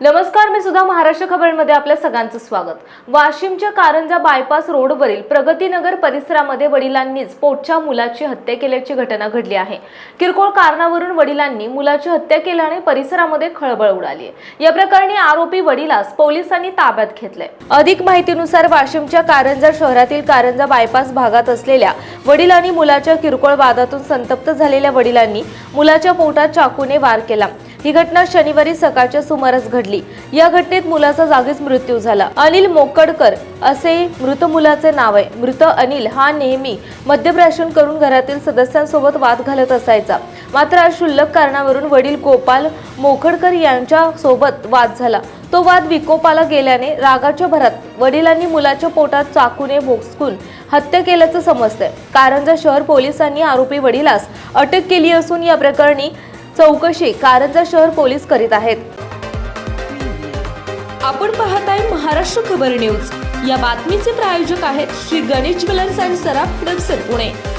नमस्कार मी सुद्धा महाराष्ट्र खबरमध्ये आपल्या सगळ्यांचं स्वागत. वाशिमच्या कारंजा बायपास रोडवरील प्रगतीनगर परिसरामध्ये वडिलांनीच पोटच्या मुलाची हत्या केल्याची घटना घडली आहे. किरकोळ कारणावरून वडिलांनी मुलाची हत्या केल्याने परिसरामध्ये खळबळ उडाली आहे या प्रकरणी आरोपी वडिलास पोलिसांनी ताब्यात घेतलंय. अधिक माहितीनुसार वाशिमच्या कारंजा शहरातील कारंजा बायपास भागात असलेल्या वडील आणि मुलाच्या किरकोळ वादातून संतप्त झालेल्या वडिलांनी मुलाच्या पोटात चाकूने वार केला. ही घटना शनिवारी सकाळच्या सुमारास घडली. या घटनेत मुलाचा जागीच मृत्यू झाला. अनिल मोकडकर असे मृत मुलाचे नाव आहे. मृत अनिल हा नेहमी मद्यप्राशन करून घरातील सदस्यांसोबत वाद घालत असायचा. मात्र आज क्षुल्लक कारणावरून वडील गोपाल मोखडकर यांच्या सोबत वाद झाला. तो वाद विकोपाला गेल्याने रागाच्या भरात वडिलांनी मुलाच्या पोटात चाकूने भोसकून हत्या केल्याचं समजतंय. कारंजा शहर पोलिसांनी आरोपी वडिलास अटक केली असून या प्रकरणी चौकशी कारंजा शहर पोलीस करीत आहेत. आपण पाहत आहे महाराष्ट्र खबर न्यूज. या बातमीचे प्रायोजक आहेत श्री गणेश ज्वेलर्स अँड सराफ हडपसर पुणे.